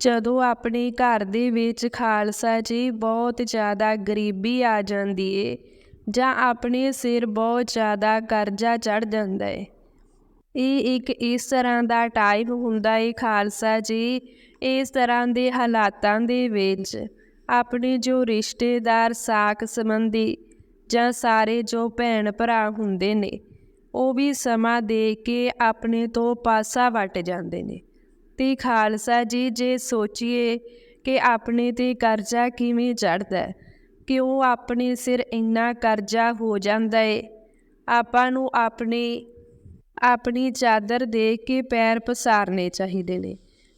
ਜਦੋਂ ਆਪਣੇ ਘਰ ਦੇ ਵਿੱਚ ਖਾਲਸਾ ਜੀ ਬਹੁਤ ਜ਼ਿਆਦਾ ਗਰੀਬੀ ਆ ਜਾਂਦੀ ਏ ਜਾਂ ਆਪਣੇ ਸਿਰ ਬਹੁਤ ਜ਼ਿਆਦਾ ਕਰਜ਼ਾ ਚੜ ਜਾਂਦਾ ਏ। ਇਹ ਇੱਕ ਇਸ ਤਰ੍ਹਾਂ ਦਾ ਟਾਈਮ ਹੁੰਦਾ ਏ ਖਾਲਸਾ ਜੀ, ਇਸ ਤਰ੍ਹਾਂ ਦੇ ਹਾਲਾਤਾਂ ਦੇ ਵਿੱਚ ਆਪਣੇ ਜੋ ਰਿਸ਼ਤੇਦਾਰ ਸਾਕ ਸੰਬੰਧੀ ਜਾਂ ਸਾਰੇ ਜੋ ਭੈਣ ਭਰਾ ਹੁੰਦੇ ਨੇ, ਉਹ ਵੀ ਸਮਾਂ ਦੇ ਕੇ ਆਪਣੇ ਤੋਂ ਪਾਸਾ ਵੱਟ ਜਾਂਦੇ ਨੇ। ਤੇ ਖਾਲਸਾ ਜੀ, ਜੇ ਸੋਚੀਏ ਕਿ ਆਪਣੇ ਤੇ ਕਰਜ਼ਾ ਕਿਵੇਂ ਚੜਦਾ ਕਿਉਂ ਆਪਣੇ ਸਿਰ ਇੰਨਾ ਕਰਜ਼ਾ ਹੋ ਜਾਂਦਾ ਏ? ਆਪਾਂ ਨੂੰ ਆਪਣੇ, ਆਪਣੀ ਚਾਦਰ ਦੇਖ ਕੇ ਪੈਰ ਪਸਾਰਨੇ ਚਾਹੀਦੇ ਨੇ।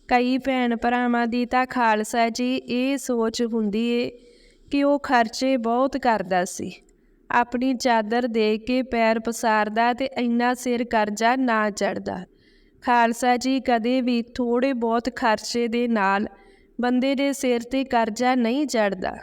ਕਈ ਭੈਣ ਭਰਾਵਾਂ ਦੀ ਤਾਂ ਖਾਲਸਾ ਜੀ ਇਹ ਸੋਚ ਹੁੰਦੀ ਏ ਕਿ ਉਹ ਖਰਚੇ ਬਹੁਤ ਕਰਦਾ ਸੀ। ਆਪਣੀ ਚਾਦਰ ਦੇ ਕੇ ਪੈਰ ਪਸਾਰਦਾ ਤੇ ਇੰਨਾ ਸਿਰ ਕਰਜ਼ਾ ਨਾ ਚੜਦਾ ਖਾਲਸਾ ਜੀ ਕਦੇ ਵੀ ਥੋੜੇ ਬਹੁਤ ਖਰਚੇ ਦੇ ਨਾਲ ਬੰਦੇ ਦੇ ਸਿਰ ਤੇ ਕਰਜ਼ਾ ਨਹੀਂ ਚੜਦਾ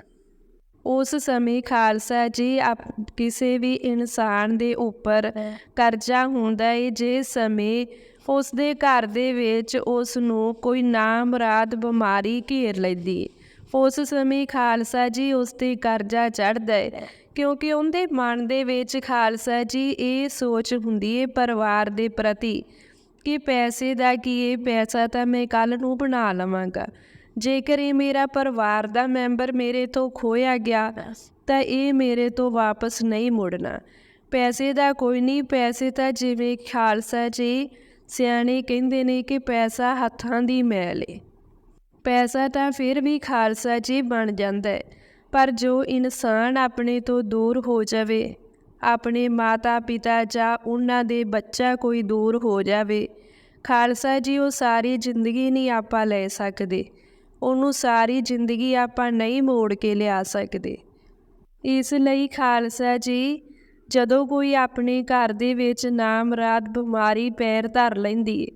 ਉਸ ਸਮੇਂ ਖਾਲਸਾ ਜੀ ਆਪ ਕਿਸੇ ਵੀ ਇਨਸਾਨ ਦੇ ਉੱਪਰ ਕਰਜ਼ਾ ਹੁੰਦਾ ਏ, ਜੇ ਸਮੇਂ ਉਸ ਦੇ ਘਰ ਦੇ ਵਿੱਚ ਉਸ ਨੂੰ ਕੋਈ ਨਾਮਰਾਦ ਬਿਮਾਰੀ ਘੇਰ ਲੈਂਦੀ ਏ। ਉਸ ਸਮੇਂ ਖਾਲਸਾ ਜੀ ਉਸ ਤੇ ਕਰਜ਼ਾ ਚੜਦਾ ਏ, ਕਿਉਂਕਿ ਉਹਦੇ ਮਨ ਦੇ ਵਿੱਚ ਖਾਲਸਾ ਜੀ ਇਹ ਸੋਚ ਹੁੰਦੀ ਏ ਪਰਿਵਾਰ ਦੇ ਪ੍ਰਤੀ ਕਿ ਪੈਸੇ ਦਾ ਕੀ ਇਹ ਪੈਸਾ ਤਾਂ ਮੈਂ ਕੱਲ ਨੂੰ ਬਣਾ ਲਵਾਂਗਾ। ਜੇਕਰ ਇਹ ਮੇਰਾ ਪਰਿਵਾਰ ਦਾ ਮੈਂਬਰ ਮੇਰੇ ਤੋਂ ਖੋਇਆ ਗਿਆ, ਤਾਂ ਇਹ ਮੇਰੇ ਤੋਂ ਵਾਪਸ ਨਹੀਂ ਮੁੜਨਾ। ਪੈਸੇ ਦਾ ਕੋਈ ਨਹੀਂ, ਪੈਸੇ ਤਾਂ ਜਿਵੇਂ ਖਾਲਸਾ ਜੀ ਸਿਆਣੇ ਕਹਿੰਦੇ ਨੇ ਕਿ ਪੈਸਾ ਹੱਥਾਂ ਦੀ ਮੈਲ ਏ। ਪੈਸਾ ਤਾਂ ਫਿਰ ਵੀ ਖਾਲਸਾ ਜੀ ਬਣ ਜਾਂਦਾ ਹੈ, ਪਰ ਜੋ ਇਨਸਾਨ ਆਪਣੇ ਤੋਂ ਦੂਰ ਹੋ ਜਾਵੇ ਆਪਣੇ ਮਾਤਾ ਪਿਤਾ ਜਾਂ ਉਹਨਾਂ ਦੇ ਬੱਚਾ ਕੋਈ ਦੂਰ ਹੋ ਜਾਵੇ। ਖਾਲਸਾ ਜੀ, ਉਹ ਸਾਰੀ ਜ਼ਿੰਦਗੀ ਨਹੀਂ ਆਪਾਂ ਲੈ ਸਕਦੇ। ਉਹਨੂੰ ਸਾਰੀ ਜ਼ਿੰਦਗੀ ਆਪਾਂ ਨਹੀਂ ਮੋੜ ਕੇ ਲਿਆ ਸਕਦੇ। ਇਸ ਲਈ ਖਾਲਸਾ ਜੀ, ਜਦੋਂ ਕੋਈ ਆਪਣੇ ਘਰ ਦੇ ਵਿੱਚ ਨਾਮਰਾਤ ਬਿਮਾਰੀ ਪੈਰ ਧਰ ਲੈਂਦੀ ਏ,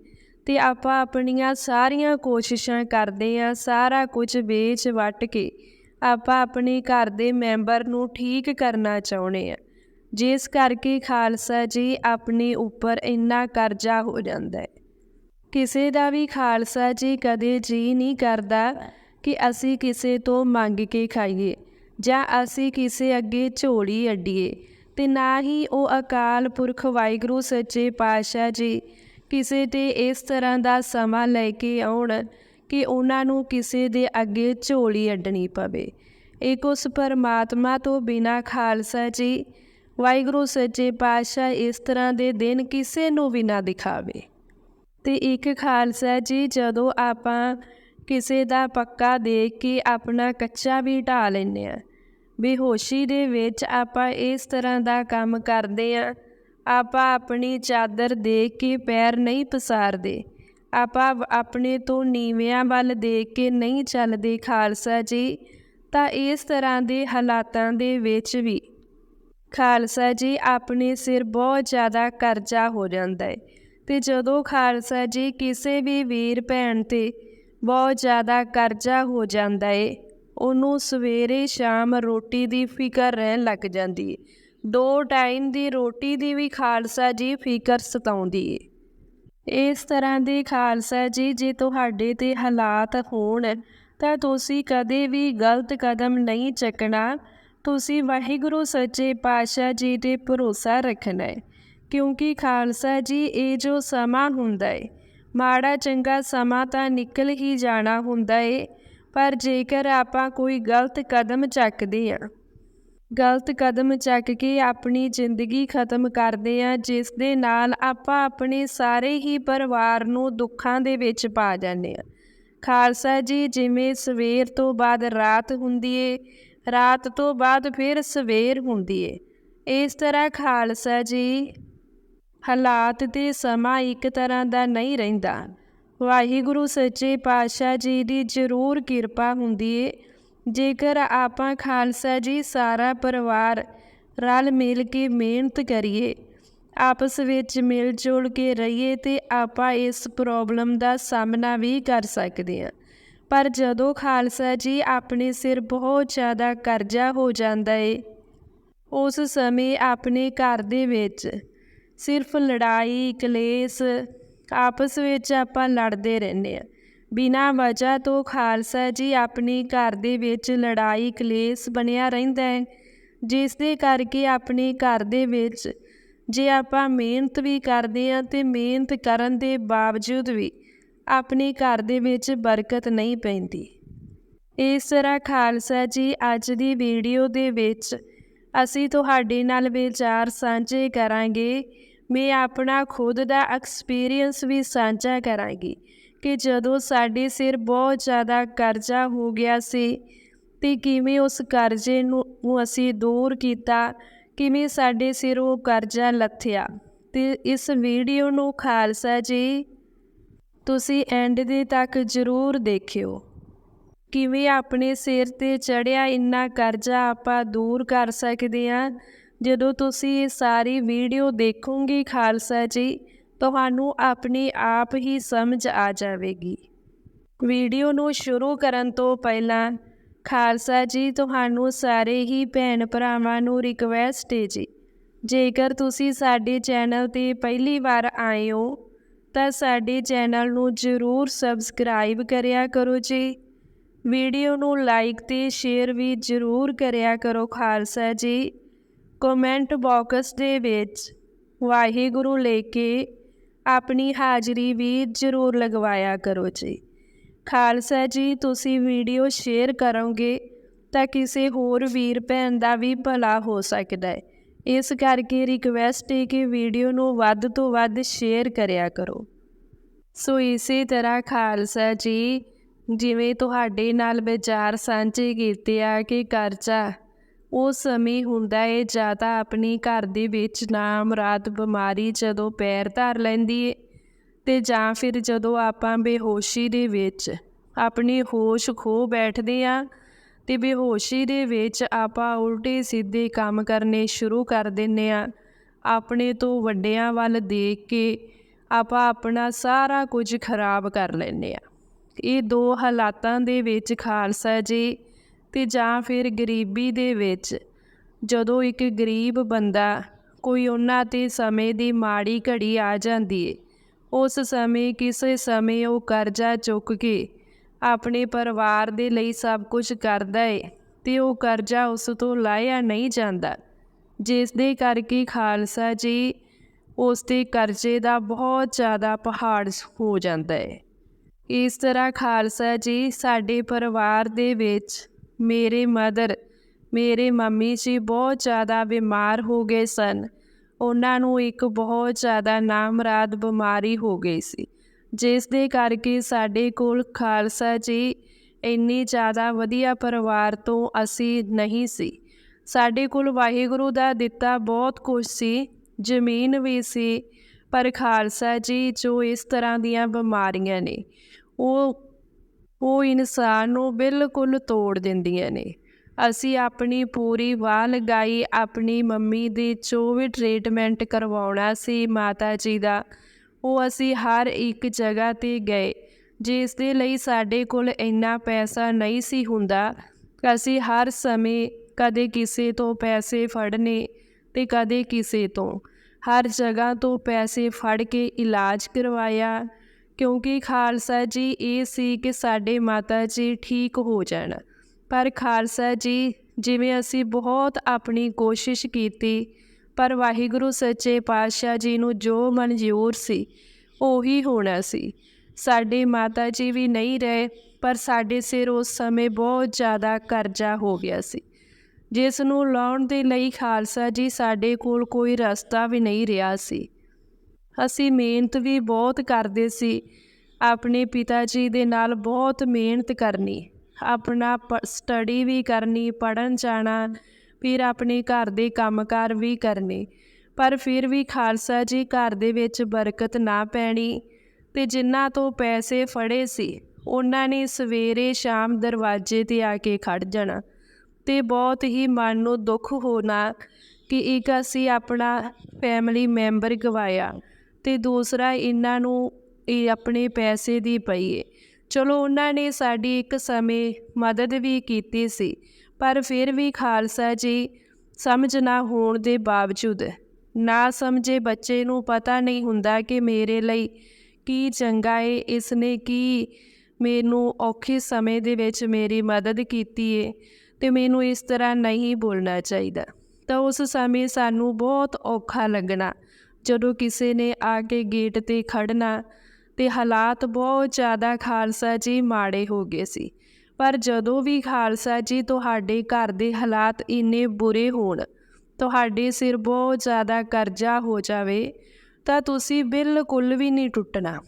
ਤੇ ਆਪਾਂ ਆਪਣੀਆਂ ਸਾਰੀਆਂ ਕੋਸ਼ਿਸ਼ਾਂ ਕਰਦੇ ਆ, ਸਾਰਾ ਕੁਝ ਵੇਚ ਵਟ ਕੇ ਆਪਾਂ ਆਪਣੇ ਘਰ ਦੇ ਮੈਂਬਰ ਨੂੰ ਠੀਕ ਕਰਨਾ ਚਾਹੁੰਦੇ ਆ। ਜਿਸ ਕਰਕੇ ਖਾਲਸਾ ਜੀ ਆਪਣੇ ਉੱਪਰ ਇੰਨਾ ਕਰਜ਼ਾ ਹੋ ਜਾਂਦਾ ਹੈ। ਕਿਸੇ ਦਾ ਵੀ ਖਾਲਸਾ ਜੀ ਕਦੇ ਜੀ ਨਹੀਂ ਕਰਦਾ ਕਿ ਅਸੀਂ ਕਿਸੇ ਤੋਂ ਮੰਗ ਕੇ ਖਾਈਏ ਜਾਂ ਅਸੀਂ ਕਿਸੇ ਅੱਗੇ ਝੋਲੀ ਅੱਡੀਏ ਤੇ ਨਾ ਹੀ ਉਹ ਅਕਾਲ ਪੁਰਖ ਵਾਹਿਗੁਰੂ ਸੱਚੇ ਪਾਤਸ਼ਾਹ ਜੀ ਕਿਸੇ ਤੇ ਇਸ ਤਰ੍ਹਾਂ ਦਾ ਸਮਾਂ ਲੈ ਕੇ ਆਉਣ ਕਿ ਉਹਨਾਂ ਨੂੰ ਕਿਸੇ ਦੇ ਅੱਗੇ ਝੋਲੀ ਅੱਡਣੀ ਪਵੇ। ਇੱਕ ਉਸ ਪਰਮਾਤਮਾ ਤੋਂ ਬਿਨਾ ਖਾਲਸਾ ਜੀ ਵਾਹਿਗੁਰੂ ਸੱਚੇ ਪਾਤਸ਼ਾਹ ਇਸ ਤਰ੍ਹਾਂ ਦੇ ਦਿਨ ਕਿਸੇ ਨੂੰ ਵੀ ਨਾ ਦਿਖਾਵੇ। ਤੇ ਇੱਕ ਖਾਲਸਾ ਜੀ, ਜਦੋਂ ਆਪਾਂ ਕਿਸੇ ਦਾ ਪੱਕਾ ਦੇਖ ਕੇ ਆਪਣਾ ਕੱਚਾ ਵੀ ਢਾ ਲੈਂਦੇ ਆ ਬੇਹੋਸ਼ੀ ਦੇ ਵਿੱਚ ਆਪਾਂ ਇਸ ਤਰ੍ਹਾਂ ਦਾ ਕੰਮ ਕਰਦੇ ਆ ਆਪਾਂ ਆਪਣੀ ਚਾਦਰ ਦੇਖ ਕੇ ਪੈਰ ਨਹੀਂ ਪਸਾਰਦੇ, ਆਪਾਂ ਆਪਣੇ ਤੋਂ ਨੀਵਿਆਂ ਵੱਲ ਦੇਖ ਕੇ ਨਹੀਂ ਚੱਲਦੇ ਖਾਲਸਾ ਜੀ, ਤਾਂ ਇਸ ਤਰ੍ਹਾਂ ਦੇ ਹਾਲਾਤਾਂ ਦੇ ਵਿੱਚ ਵੀ ਖਾਲਸਾ ਜੀ ਆਪਣੇ ਸਿਰ ਬਹੁਤ ਜ਼ਿਆਦਾ ਕਰਜ਼ਾ ਹੋ ਜਾਂਦਾ ਹੈ ਤੇ ਜਦੋਂ ਖਾਲਸਾ ਜੀ ਕਿਸੇ ਵੀ ਵੀਰ ਭੈਣ ਤੇ ਬਹੁਤ ਜ਼ਿਆਦਾ ਕਰਜ਼ਾ ਹੋ ਜਾਂਦਾ ਏ ਉਹਨੂੰ ਸਵੇਰੇ ਸ਼ਾਮ ਰੋਟੀ ਦੀ ਫਿਕਰ ਰਹਿਣ ਲੱਗ ਜਾਂਦੀ ਏ ਦੋ ਟਾਈਮ ਦੀ ਰੋਟੀ ਦੀ ਵੀ ਖਾਲਸਾ ਜੀ ਫਿਕਰ ਸਤਾਉਂਦੀ ਏ ਇਸ ਤਰ੍ਹਾਂ ਦੇ ਖਾਲਸਾ ਜੀ ਜੇ ਤੁਹਾਡੇ ਤੇ ਹਾਲਾਤ ਹੋਣ ਤਾਂ ਤੁਸੀਂ ਕਦੇ ਵੀ ਗਲਤ ਕਦਮ ਨਹੀਂ ਚੱਕਣਾ। ਤੁਸੀਂ ਵਾਹਿਗੁਰੂ ਸੱਚੇ ਪਾਤਸ਼ਾਹ ਜੀ ਤੇ ਭਰੋਸਾ ਰੱਖਣਾ ਹੈ, ਕਿਉਂਕਿ ਖਾਲਸਾ ਜੀ ਇਹ ਜੋ ਸਮਾਂ ਹੁੰਦਾ ਹੈ, ਮਾੜਾ ਚੰਗਾ ਸਮਾਂ ਤਾਂ ਨਿਕਲ ਹੀ ਜਾਣਾ ਹੁੰਦਾ ਏ ਪਰ ਜੇਕਰ ਆਪਾਂ ਕੋਈ ਗਲਤ ਕਦਮ ਚੱਕਦੇ ਆ ਗਲਤ ਕਦਮ ਚੱਕ ਕੇ ਆਪਣੀ ਜ਼ਿੰਦਗੀ ਖਤਮ ਕਰਦੇ ਆ ਜਿਸ ਦੇ ਨਾਲ ਆਪਾਂ ਆਪਣੇ ਸਾਰੇ ਹੀ ਪਰਿਵਾਰ ਨੂੰ ਦੁੱਖਾਂ ਦੇ ਵਿੱਚ ਪਾ ਜਾਂਦੇ ਆ ਖਾਲਸਾ ਜੀ ਜਿਵੇਂ ਸਵੇਰ ਤੋਂ ਬਾਅਦ ਰਾਤ ਹੁੰਦੀ ਏ ਰਾਤ ਤੋਂ ਬਾਅਦ ਫਿਰ ਸਵੇਰ ਹੁੰਦੀ ਏ। ਇਸ ਤਰ੍ਹਾਂ ਖਾਲਸਾ ਜੀ ਹਾਲਾਤ ਤੇ ਸਮਾਂ ਇੱਕ ਤਰ੍ਹਾਂ ਦਾ ਨਹੀਂ ਰਹਿੰਦਾ। ਵਾਹਿਗੁਰੂ ਸੱਚੇ ਪਾਤਸ਼ਾਹ ਜੀ ਦੀ ਜ਼ਰੂਰ ਕਿਰਪਾ ਹੁੰਦੀ ਏ। ਜੇਕਰ ਆਪਾਂ ਖਾਲਸਾ ਜੀ ਸਾਰਾ ਪਰਿਵਾਰ ਰਲ ਮਿਲ ਕੇ ਮਿਹਨਤ ਕਰੀਏ, ਆਪਸ ਵਿੱਚ ਮਿਲ ਜੁਲ ਕੇ ਰਹੀਏ ਤੇ ਆਪਾਂ ਇਸ ਪ੍ਰੋਬਲਮ ਦਾ ਸਾਹਮਣਾ ਵੀ ਕਰ ਸਕਦੇ ਹਾਂ। ਪਰ ਜਦੋਂ ਖਾਲਸਾ ਜੀ ਆਪਣੇ ਸਿਰ ਬਹੁਤ ਜ਼ਿਆਦਾ ਕਰਜ਼ਾ ਹੋ ਜਾਂਦਾ ਏ, ਉਸ ਸਮੇਂ ਆਪਣੇ ਘਰ ਦੇ ਵਿੱਚ ਸਿਰਫ ਲੜਾਈ, ਕਲੇਸ਼ ਆਪਸ ਵਿੱਚ ਆਪਾਂ ਲੜਦੇ ਰਹਿੰਦੇ ਆ ਬਿਨਾਂ ਵਜ੍ਹਾ ਤੋਂ ਖਾਲਸਾ ਜੀ ਆਪਣੇ ਘਰ ਦੇ ਵਿੱਚ ਲੜਾਈ, ਕਲੇਸ਼ ਬਣਿਆ ਰਹਿੰਦਾ ਹੈ ਜਿਸ ਦੇ ਕਰਕੇ ਆਪਣੇ ਘਰ ਦੇ ਵਿੱਚ ਜੇ ਆਪਾਂ ਮਿਹਨਤ ਵੀ ਕਰਦੇ ਆ ਤੇ ਮਿਹਨਤ ਕਰਨ ਦੇ ਬਾਵਜੂਦ ਵੀ ਆਪਣੇ ਘਰ ਦੇ ਵਿੱਚ ਬਰਕਤ ਨਹੀਂ ਪੈਂਦੀ। ਇਸ ਤਰ੍ਹਾਂ ਖਾਲਸਾ ਜੀ, ਅੱਜ ਦੀ ਵੀਡੀਓ ਦੇ ਵਿੱਚ ਅਸੀਂ ਤੁਹਾਡੇ ਨਾਲ ਵਿਚਾਰ ਸਾਂਝੇ ਕਰਾਂਗੇ। ਮੈਂ ਆਪਣਾ ਖੁਦ ਦਾ ਐਕਸਪੀਰੀਅੰਸ ਵੀ ਸਾਂਝਾ ਕਰਾਂਗੀ ਕਿ ਜਦੋਂ ਸਾਡੇ ਸਿਰ ਬਹੁਤ ਜ਼ਿਆਦਾ ਕਰਜ਼ਾ ਹੋ ਗਿਆ ਸੀ ਤੇ ਕਿਵੇਂ ਉਸ ਕਰਜ਼ੇ ਨੂੰ ਅਸੀਂ ਦੂਰ ਕੀਤਾ, ਕਿਵੇਂ ਸਾਡੇ ਸਿਰ ਉਹ ਕਰਜ਼ਾ ਲੱਥਿਆ। ਤੇ ਇਸ ਵੀਡੀਓ ਨੂੰ ਖਾਲਸਾ ਜੀ ਤੁਸੀਂ ਐਂਡ ਦੇ ਤੱਕ ਜ਼ਰੂਰ ਦੇਖਿਓ। ਕਿਵੇਂ ਆਪਣੇ ਸਿਰ ਤੇ ਚੜਿਆ ਇੰਨਾ ਕਰਜ਼ਾ ਆਪਾਂ ਦੂਰ ਕਰ ਸਕਦੇ ਹਾਂ? ਜਦੋਂ ਤੁਸੀਂ ਇਹ ਸਾਰੀ ਵੀਡੀਓ ਦੇਖੋਗੇ ਖਾਲਸਾ ਜੀ, ਤੁਹਾਨੂੰ ਆਪਣੇ ਆਪ ਹੀ ਸਮਝ ਆ ਜਾਵੇਗੀ। ਵੀਡੀਓ ਨੂੰ ਸ਼ੁਰੂ ਕਰਨ ਤੋਂ ਪਹਿਲਾਂ ਖਾਲਸਾ ਜੀ, ਤੁਹਾਨੂੰ ਸਾਰੇ ਹੀ ਭੈਣ ਭਰਾਵਾਂ ਨੂੰ ਰਿਕਵੈਸਟ ਹੈ ਜੀ। ਜੇਕਰ ਤੁਸੀਂ ਸਾਡੇ ਚੈਨਲ ਤੇ ਪਹਿਲੀ ਵਾਰ ਆਏ ਹੋ ਤਾਂ ਸਾਡੇ ਚੈਨਲ ਨੂੰ ਜ਼ਰੂਰ ਸਬਸਕ੍ਰਾਈਬ ਕਰਿਆ ਕਰੋ ਜੀ। ਵੀਡੀਓ ਨੂੰ ਲਾਈਕ ਤੇ ਸ਼ੇਅਰ ਵੀ ਜ਼ਰੂਰ ਕਰਿਆ ਕਰੋ ਖਾਲਸਾ ਜੀ। ਕਮੈਂਟ ਬਾਕਸ ਦੇ ਵਿੱਚ ਵਾਹਿਗੁਰੂ ਲੈ ਕੇ ਆਪਣੀ ਹਾਜ਼ਰੀ ਵੀ ਜ਼ਰੂਰ ਲਗਵਾਇਆ ਕਰੋ ਜੀ। ਖਾਲਸਾ ਜੀ, ਤੁਸੀਂ ਵੀਡੀਓ ਸ਼ੇਅਰ ਕਰੋਗੇ ਤਾਂ ਕਿਸੇ ਹੋਰ ਵੀਰ ਭੈਣ ਦਾ ਵੀ ਭਲਾ ਹੋ ਸਕਦਾ ਹੈ। ਇਸ ਕਰਕੇ ਰਿਕਵੈਸਟ ਹੈ ਕਿ ਵੀਡੀਓ ਨੂੰ ਵੱਧ ਤੋਂ ਵੱਧ ਸ਼ੇਅਰ ਕਰਿਆ ਕਰੋ। ਸੋ ਇਸੇ ਤਰ੍ਹਾਂ ਖਾਲਸਾ ਜੀ, ਜਿਵੇਂ ਤੁਹਾਡੇ ਨਾਲ ਵਿਚਾਰ ਸਾਂਝੇ ਕੀਤੇ ਆ ਕਿ ਕਰਜ਼ਾ, ਉਹ ਸਮੇਂ ਹੁੰਦਾ ਏ ਜਾਂ ਤਾਂ ਆਪਣੀ ਘਰ ਦੇ ਵਿੱਚ ਨਾਮ ਰਾਤ ਬਿਮਾਰੀ ਜਦੋਂ ਪੈਰ ਧਰ ਲੈਂਦੀ ਏ ਤੇ ਜਾਂ ਫਿਰ ਜਦੋਂ ਆਪਾਂ ਬੇਹੋਸ਼ੀ ਦੇ ਵਿੱਚ ਆਪਣੀ ਹੋਸ਼ ਖੋ ਬੈਠਦੇ ਆ ਤੇ ਬੇਹੋਸ਼ੀ ਦੇ ਵਿੱਚ ਆਪਾਂ ਉਲਟੇ ਸਿੱਧੇ ਕੰਮ ਕਰਨੇ ਸ਼ੁਰੂ ਕਰ ਦਿੰਨੇ ਆ ਆਪਣੇ ਤੋਂ ਵੱਡਿਆਂ ਵੱਲ ਦੇਖ ਕੇ ਆਪਾਂ ਆਪਣਾ ਸਾਰਾ ਕੁਝ ਖਰਾਬ ਕਰ ਲੈਂਦੇ ਆ ਇਹ ਦੋ ਹਾਲਾਤਾਂ ਦੇ ਵਿੱਚ ਖਾਲਸਾ ਜੀ ਤੇ ਜਾਂ ਫਿਰ ਗਰੀਬੀ ਦੇ ਵਿੱਚ। ਜਦੋਂ ਇੱਕ ਗਰੀਬ ਬੰਦਾ ਕੋਈ ਉਹਨਾਂ ਤੇ ਸਮੇਂ ਦੀ ਮਾੜੀ ਘੜੀ ਆ ਜਾਂਦੀ ਏ, ਉਸ ਸਮੇਂ ਕਿਸੇ ਸਮੇਂ ਉਹ ਕਰਜ਼ਾ ਚੁੱਕ ਕੇ ਆਪਣੇ ਪਰਿਵਾਰ ਦੇ ਲਈ ਸਭ ਕੁਝ ਕਰਦਾ ਏ ਤੇ ਉਹ ਕਰਜ਼ਾ ਉਸ ਤੋਂ ਲਾਇਆ ਨਹੀਂ ਜਾਂਦਾ। ਜਿਸ ਦੇ ਕਰਕੇ ਖਾਲਸਾ ਜੀ ਉਸ ਤੇ ਕਰਜ਼ੇ ਦਾ ਬਹੁਤ ਜ਼ਿਆਦਾ ਪਹਾੜ ਹੋ ਜਾਂਦਾ ਹੈ ਇਸ ਤਰ੍ਹਾਂ ਖਾਲਸਾ ਜੀ ਸਾਡੇ ਪਰਿਵਾਰ ਦੇ ਵਿੱਚ ਮੇਰੇ ਮਦਰ, ਮੇਰੇ ਮੰਮੀ ਜੀ ਬਹੁਤ ਜ਼ਿਆਦਾ ਬਿਮਾਰ ਹੋ ਗਏ ਸਨ। ਉਹਨਾਂ ਨੂੰ ਇੱਕ ਬਹੁਤ ਜ਼ਿਆਦਾ ਨਾਮਰਾਦ ਬਿਮਾਰੀ ਹੋ ਗਈ ਸੀ। ਜਿਸ ਦੇ ਕਰਕੇ ਸਾਡੇ ਕੋਲ ਖਾਲਸਾ ਜੀ ਇੰਨੀ ਜ਼ਿਆਦਾ ਵਧੀਆ ਪਰਿਵਾਰ ਤੋਂ ਅਸੀਂ ਨਹੀਂ ਸੀ। ਸਾਡੇ ਕੋਲ ਵਾਹਿਗੁਰੂ ਦਾ ਦਿੱਤਾ ਬਹੁਤ ਕੁਝ ਸੀ, ਜ਼ਮੀਨ ਵੀ ਸੀ, ਪਰ ਖਾਲਸਾ ਜੀ ਜੋ ਇਸ ਤਰ੍ਹਾਂ ਦੀਆਂ ਬਿਮਾਰੀਆਂ ਨੇ, ਉਹ ਉਹ ਇਨਸਾਨ ਨੂੰ ਬਿਲਕੁਲ ਤੋੜ ਦਿੰਦੀਆਂ ਨੇ। ਅਸੀਂ ਆਪਣੀ ਪੂਰੀ ਵਾਹ ਲਗਾਈ, ਆਪਣੀ ਮੰਮੀ ਦੀ ਜੋ ਵੀ ਟ੍ਰੀਟਮੈਂਟ ਕਰਵਾਉਣਾ ਸੀ ਮਾਤਾ ਜੀ ਦਾ ਉਹ ਅਸੀਂ ਹਰ ਇੱਕ ਜਗ੍ਹਾ ਤੇ ਗਏ, ਜਿਸ ਦੇ ਲਈ ਸਾਡੇ ਕੋਲ ਇੰਨਾ ਪੈਸਾ ਨਹੀਂ ਸੀ ਹੁੰਦਾ। ਅਸੀਂ ਹਰ ਸਮੇਂ ਕਦੇ ਕਿਸੇ ਤੋਂ ਪੈਸੇ ਫੜਨੇ ਤੇ ਕਦੇ ਕਿਸੇ ਤੋਂ। ਹਰ ਜਗ੍ਹਾ ਤੋਂ ਪੈਸੇ ਫੜ ਕੇ ਇਲਾਜ ਕਰਵਾਇਆ, ਕਿਉਂਕਿ ਖਾਲਸਾ ਜੀ ਇਹ ਸੀ ਕਿ ਸਾਡੇ ਮਾਤਾ ਜੀ ਠੀਕ ਹੋ ਜਾਣ। ਪਰ ਖਾਲਸਾ ਜੀ, ਜਿਵੇਂ ਅਸੀਂ ਬਹੁਤ ਆਪਣੀ ਕੋਸ਼ਿਸ਼ ਕੀਤੀ ਪਰ ਵਾਹਿਗੁਰੂ ਸੱਚੇ ਪਾਤਸ਼ਾਹ ਜੀ ਨੂੰ ਜੋ ਮਨਜ਼ੂਰ ਸੀ, ਉਹੀ ਹੋਣਾ ਸੀ। ਸਾਡੇ ਮਾਤਾ ਜੀ ਵੀ ਨਹੀਂ ਰਹੇ, ਪਰ ਸਾਡੇ ਸਿਰ ਉਸ ਸਮੇਂ ਬਹੁਤ ਜ਼ਿਆਦਾ ਕਰਜ਼ਾ ਹੋ ਗਿਆ ਸੀ। ਜਿਸ ਨੂੰ ਲਾਉਣ ਦੇ ਲਈ ਖਾਲਸਾ ਜੀ ਸਾਡੇ ਕੋਲ ਕੋਈ ਰਸਤਾ ਵੀ ਨਹੀਂ ਰਿਹਾ ਸੀ। ਅਸੀਂ ਮਿਹਨਤ ਵੀ ਬਹੁਤ ਕਰਦੇ ਸੀ, ਆਪਣੇ ਪਿਤਾ ਜੀ ਦੇ ਨਾਲ ਬਹੁਤ ਮਿਹਨਤ ਕਰਨੀ, ਆਪਣਾ ਸਟੱਡੀ ਵੀ ਕਰਨੀ ਪੜਨ ਜਾਣਾ ਫਿਰ ਆਪਣੇ ਘਰ ਦੇ ਕੰਮਕਾਰ ਵੀ ਕਰਨੇ। ਪਰ ਫਿਰ ਵੀ ਖਾਲਸਾ ਜੀ ਘਰ ਦੇ ਵਿੱਚ ਬਰਕਤ ਨਾ ਪੈਣੀ ਤੇ ਜਿਨ੍ਹਾਂ ਤੋਂ ਪੈਸੇ ਫੜੇ ਸੀ, ਉਹਨਾਂ ਨੇ ਸਵੇਰੇ ਸ਼ਾਮ ਦਰਵਾਜ਼ੇ ਤੇ ਆ ਕੇ ਖੜ ਜਾਣਾ ਤੇ ਬਹੁਤ ਹੀ ਮਨ ਨੂੰ ਦੁੱਖ ਹੋਣਾ ਕਿ ਇੱਕ ਅਸੀਂ ਆਪਣਾ ਫੈਮਿਲੀ ਮੈਂਬਰ ਗਵਾਇਆ ਤੇ ਦੂਸਰਾ ਇਹਨਾਂ ਨੂੰ ਇਹ ਆਪਣੇ ਪੈਸੇ ਦੀ ਪਈ ਏ। ਚਲੋ ਉਹਨਾਂ ਨੇ ਸਾਡੀ ਇੱਕ ਸਮੇਂ ਮਦਦ ਵੀ ਕੀਤੀ ਸੀ ਪਰ ਫਿਰ ਵੀ ਖਾਲਸਾ ਜੀ, ਸਮਝ ਨਾ ਹੋਣ ਦੇ ਬਾਵਜੂਦ। ਨਾ ਸਮਝੇ ਬੱਚੇ ਨੂੰ ਪਤਾ ਨਹੀਂ ਹੁੰਦਾ ਕਿ ਮੇਰੇ ਲਈ ਕੀ ਚੰਗਾ ਏ ਇਸ ਨੇ ਕੀ ਮੈਨੂੰ ਔਖੇ ਸਮੇਂ ਦੇ ਵਿੱਚ ਮੇਰੀ ਮਦਦ ਕੀਤੀ ਏ ਤੇ ਮੈਨੂੰ ਇਸ ਤਰ੍ਹਾਂ ਨਹੀਂ ਬੋਲਣਾ ਚਾਹੀਦਾ। ਤਾਂ ਉਸ ਸਮੇਂ ਸਾਨੂੰ ਬਹੁਤ ਔਖਾ ਲੱਗਣਾ, ਜਦੋਂ ਕਿਸੇ ਨੇ ਆ ਕੇ ਗੇਟ ਤੇ ਖੜਨਾ ਤੇ ਹਾਲਾਤ ਬਹੁਤ ਜ਼ਿਆਦਾ ਖਾਲਸਾ ਜੀ ਮਾੜੇ ਹੋ ਗਏ ਸੀ। ਪਰ ਜਦੋਂ ਵੀ ਖਾਲਸਾ ਜੀ ਤੁਹਾਡੇ ਘਰ ਦੇ ਹਾਲਾਤ ਇੰਨੇ ਬੁਰੇ ਹੋਣ, ਤੁਹਾਡੇ ਸਿਰ ਬਹੁਤ ਜ਼ਿਆਦਾ ਕਰਜ਼ਾ ਹੋ ਜਾਵੇ, ਤਾਂ ਤੁਸੀਂ ਬਿਲਕੁਲ ਵੀ ਨਹੀਂ ਟੁੱਟਣਾ।